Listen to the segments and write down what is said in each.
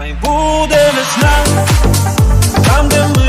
Хай буде весна, там, де ми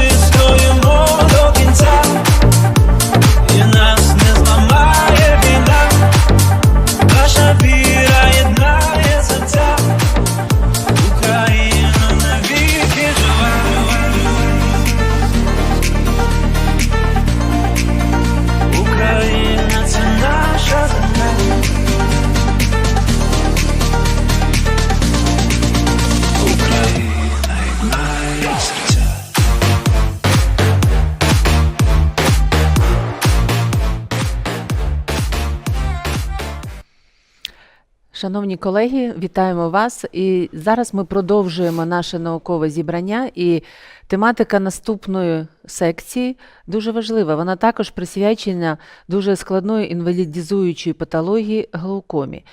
Шановні колеги, вітаємо вас. І зараз ми продовжуємо наше наукове зібрання. І тематика наступної секції дуже важлива. Вона також присвячена дуже складної інвалідізуючої патології глаукомі.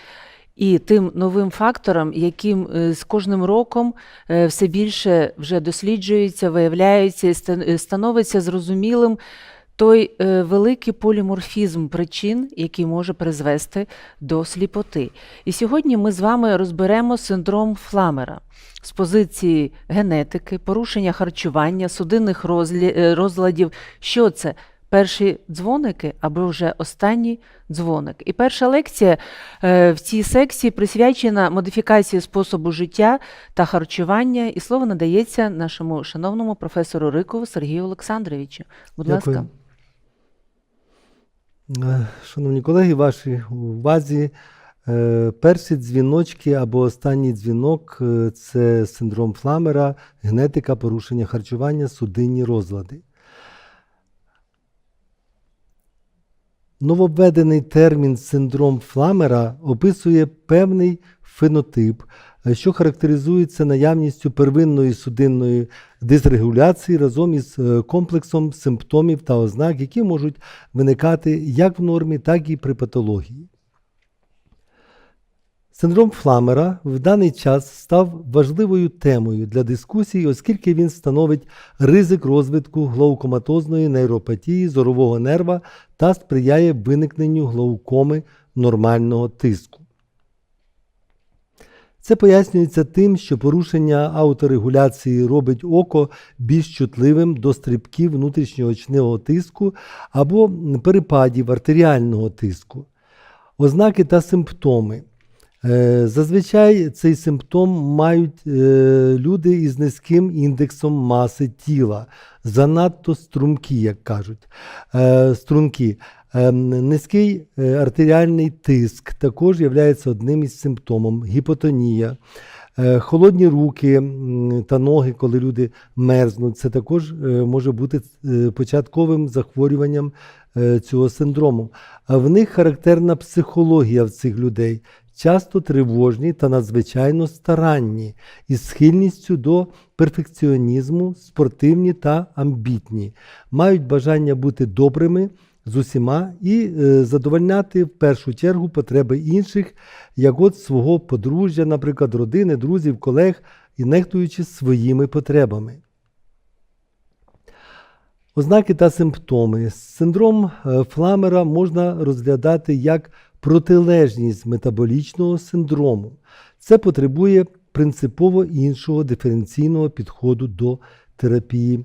І тим новим факторам, яким е, з кожним роком е, все більше вже досліджується, виявляється е, становиться зрозумілим той е, великий поліморфізм причин, який може призвести до сліпоти. І сьогодні ми з вами розберемо синдром Фламера з позиції генетики, порушення харчування, судинних е, розладів. Що це? Перші дзвоники або вже останній дзвоник. І перша лекція е, в цій секції присвячена модифікації способу життя та харчування. І слово надається нашому шановному професору Рикову Сергію Олександровичу. Будь Дякую. ласка. Е, Шановні колеги, вашій увазі е, перші дзвіночки або останній дзвінок е, це синдром Фламера, генетика, порушення харчування, судинні розлади. Нововведений термін синдром Фламера описує певний фенотип, що характеризується наявністю первинної судинної дисрегуляції разом із е, комплексом симптомів та ознак, які можуть виникати як в нормі, так і при патології. Синдром Фламера в даний час став важливою темою для дискусій, оскільки він становить ризик розвитку глаукоматозної нейропатії зорового нерва та сприяє виникненню глаукоми нормального тиску. Це пояснюється тим, що порушення ауторегуляції робить око більш чутливим до стрибків внутрішньоочного тиску або перепадів артеріального тиску. Ознаки та симптоми. Е, Зазвичай цей симптом мають е, люди із низьким індексом маси тіла, занадто струмкі, як кажуть. Е, Струнки. Е, Низький е, артеріальний тиск також є одним із симптомів. Гіпотонія. Е, Холодні руки та ноги, коли люди мерзнуть, це також е, може бути початковим захворюванням цього синдрому. В них характерна психологія в цих людей, часто тривожні та надзвичайно старанні, із схильністю до перфекціонізму, спортивні та амбітні, мають бажання бути добрими з усіма і е, задовольняти в першу чергу потреби інших, як от свого подружжя, наприклад, родини, друзів, колег, і нехтуючи своїми потребами. Ознаки та симптоми. Синдром е, Фламера можна розглядати як протилежність метаболічного синдрому. Це потребує принципово іншого диференційного підходу до терапії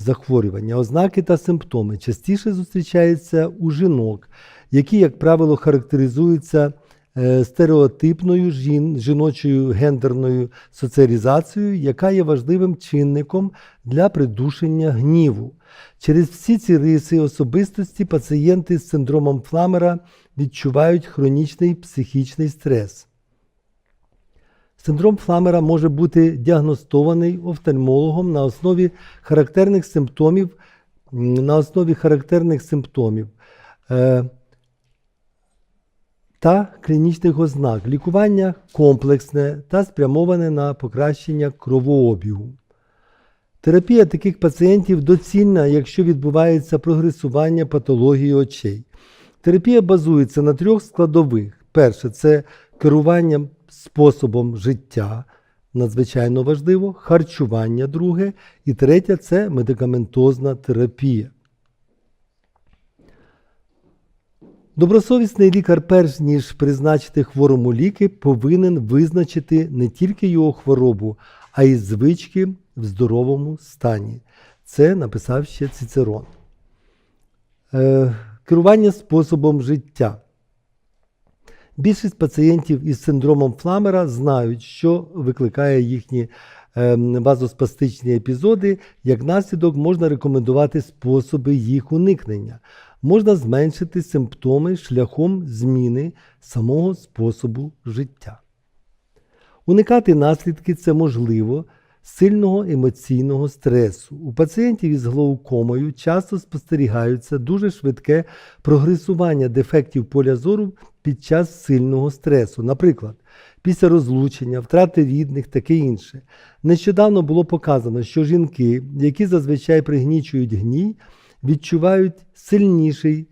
захворювання. Ознаки та симптоми частіше зустрічаються у жінок, які, як правило, характеризуються е, стереотипною жін- жіночою гендерною соціалізацією, яка є важливим чинником для придушення гніву. Через всі ці риси особистості пацієнти з синдромом Фламера відчувають хронічний психічний стрес. Синдром Фламера може бути діагностований офтальмологом на основі характерних симптомів, на основі характерних симптомів е, та клінічних ознак. Лікування комплексне та спрямоване на покращення кровообігу. Терапія таких пацієнтів доцільна, якщо відбувається прогресування патології очей. Терапія базується на трьох складових. Перше це керування способом життя, надзвичайно важливо, харчування друге, і третє це медикаментозна терапія. Добросовісний лікар, перш ніж призначити хворому ліки, повинен визначити не тільки його хворобу, а й звички в здоровому стані. Це написав ще Цицерон. Е, керування способом життя. Більшість пацієнтів із синдромом Фламера знають, що викликає їхні ем, вазоспастичні епізоди. Як наслідок можна рекомендувати способи їх уникнення. Можна зменшити симптоми шляхом зміни самого способу життя. Уникати наслідки це можливо сильного емоційного стресу. У пацієнтів із глаукомою часто спостерігаються дуже швидке прогресування дефектів поля зору під час сильного стресу, наприклад, після розлучення, втрати рідних, таке інше. Нещодавно було показано, що жінки, які зазвичай пригнічують гній, відчувають сильніший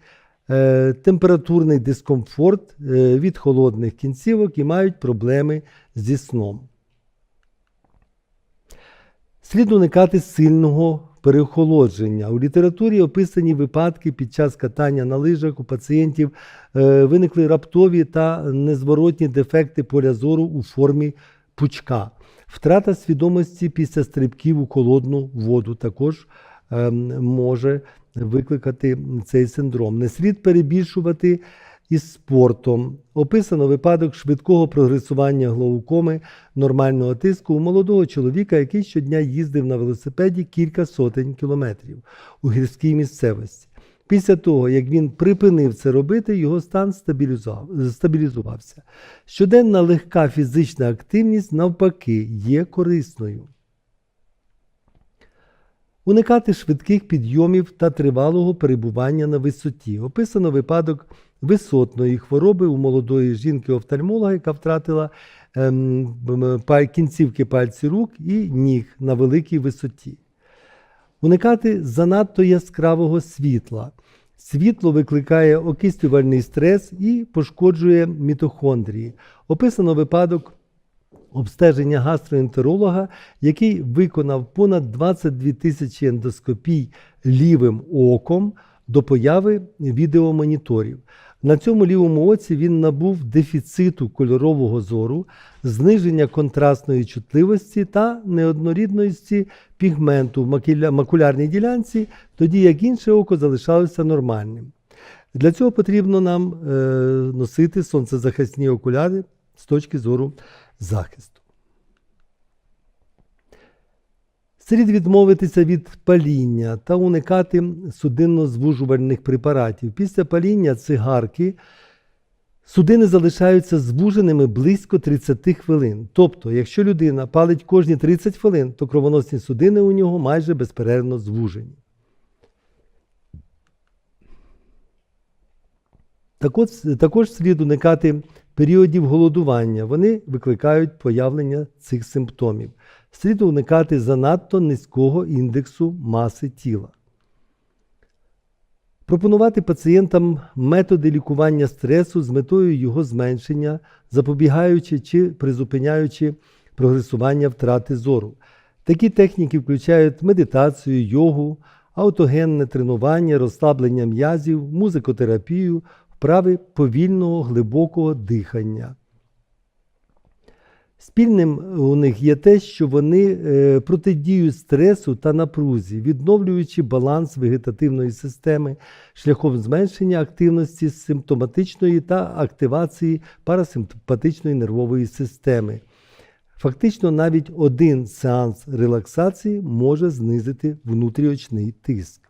е, температурний дискомфорт е, від холодних кінцівок і мають проблеми зі сном. Слід уникати сильного переохолодження. У літературі описані випадки під час катання на лижах у пацієнтів е, виникли раптові та незворотні дефекти поля зору у формі пучка. Втрата свідомості після стрибків у холодну воду також ем, може викликати цей синдром. Не слід перебільшувати із спортом. Описано випадок швидкого прогресування глаукоми нормального тиску у молодого чоловіка, який щодня їздив на велосипеді кілька сотень кілометрів у гірській місцевості. Після того, як він припинив це робити, його стан стабілізувався. Щоденна легка фізична активність, навпаки, є корисною. Уникати швидких підйомів та тривалого перебування на висоті. Описано випадок висотної хвороби у молодої жінки-офтальмолога, яка втратила ем, кінцівки пальців рук і ніг на великій висоті. Уникати занадто яскравого світла. Світло викликає окислювальний стрес і пошкоджує мітохондрії. Описано випадок обстеження гастроентеролога, який виконав понад 22 тисячі ендоскопій лівим оком до появи відеомоніторів. На цьому лівому оці він набув дефіциту кольорового зору, зниження контрастної чутливості та неоднорідності пігменту в макулярній ділянці, тоді як інше око залишалося нормальним. Для цього потрібно нам е, носити сонцезахисні окуляри з точки зору захисту. Слід відмовитися від паління та уникати судинно-звужувальних препаратів. Після паління цигарки судини залишаються звуженими близько 30 хвилин. Тобто, якщо людина палить кожні 30 хвилин, то кровоносні судини у нього майже безперервно звужені. Також слід уникати періодів голодування. Вони викликають появлення цих симптомів. Слід уникати занадто низького індексу маси тіла. Пропонувати пацієнтам методи лікування стресу з метою його зменшення, запобігаючи чи призупиняючи прогресування втрати зору. Такі техніки включають медитацію, йогу, аутогенне тренування, розслаблення м'язів, музикотерапію, вправи повільного глибокого дихання. Спільним у них є те, що вони е, протидіють стресу та напрузі, відновлюючи баланс вегетативної системи шляхом зменшення активності симптоматичної та активації парасимпатичної нервової системи. Фактично, навіть один сеанс релаксації може знизити внутріочний тиск.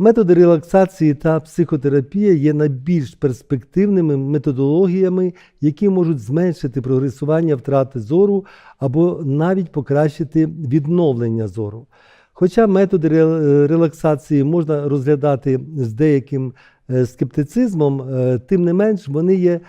Методи релаксації та психотерапія є найбільш перспективними методологіями, які можуть зменшити прогресування втрати зору або навіть покращити відновлення зору. Хоча методи ре- релаксації можна розглядати з деяким е, скептицизмом, е, тим не менш вони є е,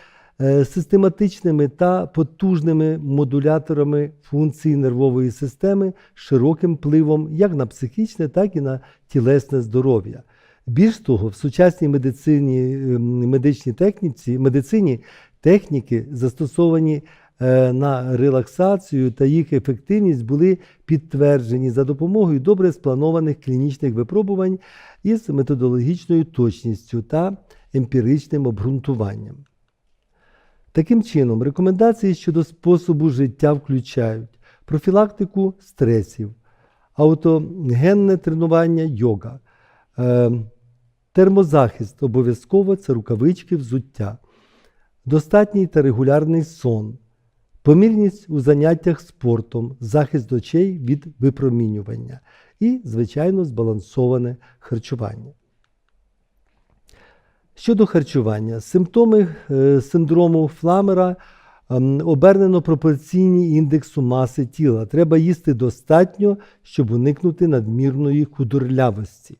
систематичними та потужними модуляторами функцій нервової системи з широким впливом як на психічне, так і на тілесне здоров'я. Більш того, в сучасній медицині, ем, медичній техніці, медицині техніки, застосовані е, на релаксацію та їх ефективність були підтверджені за допомогою добре спланованих клінічних випробувань із методологічною точністю та емпіричним обґрунтуванням. Таким чином, рекомендації щодо способу життя включають профілактику стресів, аутогенне тренування йога, е, термозахист обов'язково це рукавички взуття, достатній та регулярний сон, помірність у заняттях спортом, захист очей від випромінювання і, звичайно, збалансоване харчування. Щодо харчування, симптоми е, синдрому Фламера ем, обернено пропорційні індексу маси тіла. Треба їсти достатньо, щоб уникнути надмірної худорлявості.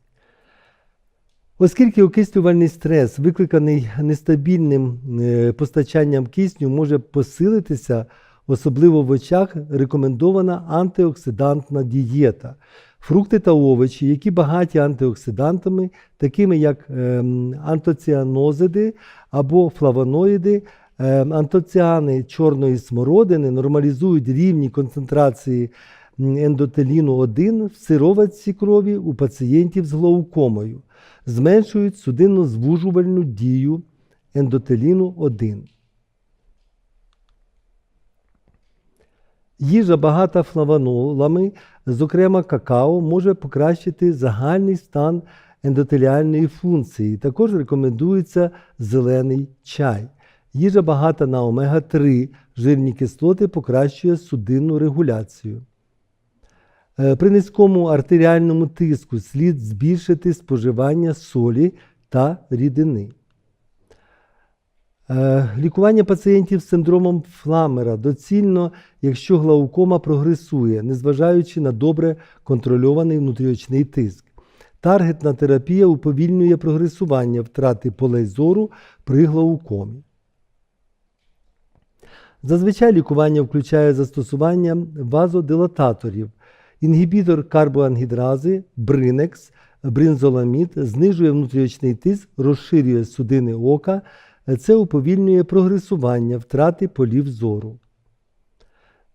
Оскільки окислювальний стрес, викликаний нестабільним е, постачанням кисню, може посилитися, особливо в очах, рекомендована антиоксидантна дієта. Фрукти та овочі, які багаті антиоксидантами, такими як ем, антоціанозиди або флавоноїди, ем, антоціани чорної смородини нормалізують рівні концентрації ендотеліну 1 в сироватці крові у пацієнтів з глаукомою, зменшують судинно-звужувальну дію ендотеліну 1. Їжа багата флавонолами, зокрема какао, може покращити загальний стан ендотеліальної функції. Також рекомендується зелений чай. Їжа багата на омега-3, жирні кислоти покращує судинну регуляцію. Е, При низькому артеріальному тиску слід збільшити споживання солі та рідини. Е, Лікування пацієнтів з синдромом Фламера доцільно, якщо глаукома прогресує, незважаючи на добре контрольований внутріочний тиск. Таргетна терапія уповільнює прогресування втрати полей зору при глаукомі. Зазвичай лікування включає застосування вазодилататорів. Інгібітор карбоангідрази, бринекс, бринзоламід знижує внутріочний тиск, розширює судини ока, це уповільнює прогресування втрати полів зору.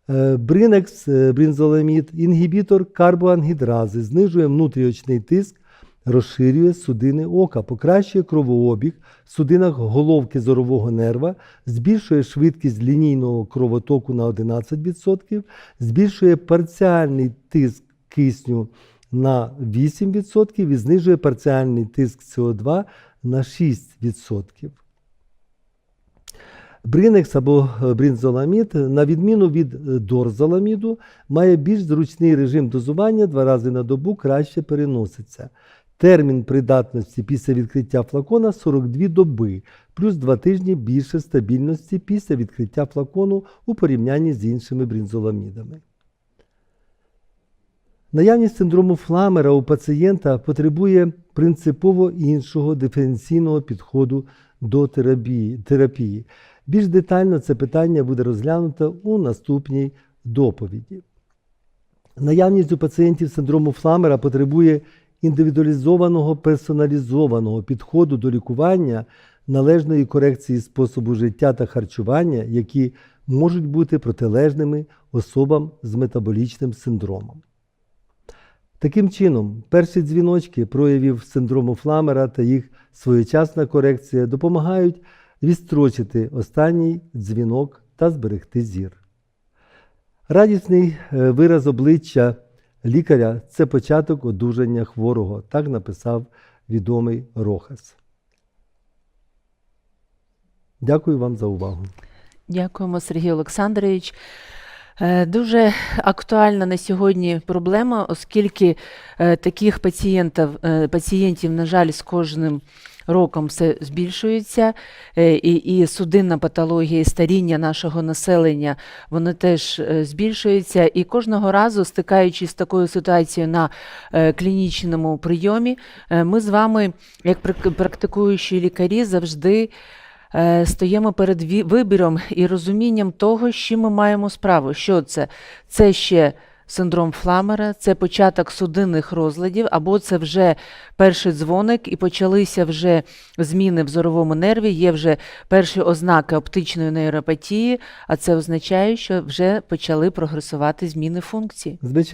Е, Бринекс, е, бринзоламід, інгібітор карбоангідрази знижує внутріочний тиск, розширює судини ока, покращує кровообіг в судинах головки зорового нерва, збільшує швидкість лінійного кровотоку на 11%, збільшує парціальний тиск кисню на 8% і знижує парціальний тиск СО2 на 6%. Бринекс або е, бринзоламід, на відміну від е, дорзоламіду, має більш зручний режим дозування, два рази на добу краще переноситься. Термін придатності після відкриття флакона 42 доби, плюс 2 тижні більше стабільності після відкриття флакону у порівнянні з іншими бринзоламідами. Наявність синдрому Фламера у пацієнта потребує принципово іншого диференційного підходу до терапії. Більш детально це питання буде розглянуто у наступній доповіді. Наявність у пацієнтів синдрому Фламера потребує індивідуалізованого персоналізованого підходу до лікування, належної корекції способу життя та харчування, які можуть бути протилежними особам з метаболічним синдромом. Таким чином, перші дзвіночки проявів синдрому Фламера та їх своєчасна корекція допомагають відстрочити останній дзвінок та зберегти зір. Радісний е, вираз обличчя лікаря це початок одужання хворого, так написав відомий Рохас. Дякую вам за увагу. Дякуємо, Сергій Олександрович. Е, Дуже актуальна на сьогодні проблема, оскільки е, таких пацієнтів, пацієнтів, на жаль, з кожним роком все збільшується, е, і, і судинна патологія, і старіння нашого населення, вони теж е, збільшуються. І кожного разу, стикаючись з такою ситуацією на е, клінічному прийомі, ми з вами, як практикуючі лікарі, завжди стоїмо перед вибіром і розумінням того, чим ми маємо справу. Що це? Це ще синдром Фламера, це початок судинних розладів, або це вже перший дзвоник, і почалися вже зміни в зоровому нерві, є вже перші ознаки оптичної нейропатії, а це означає, що вже почали прогресувати зміни функції.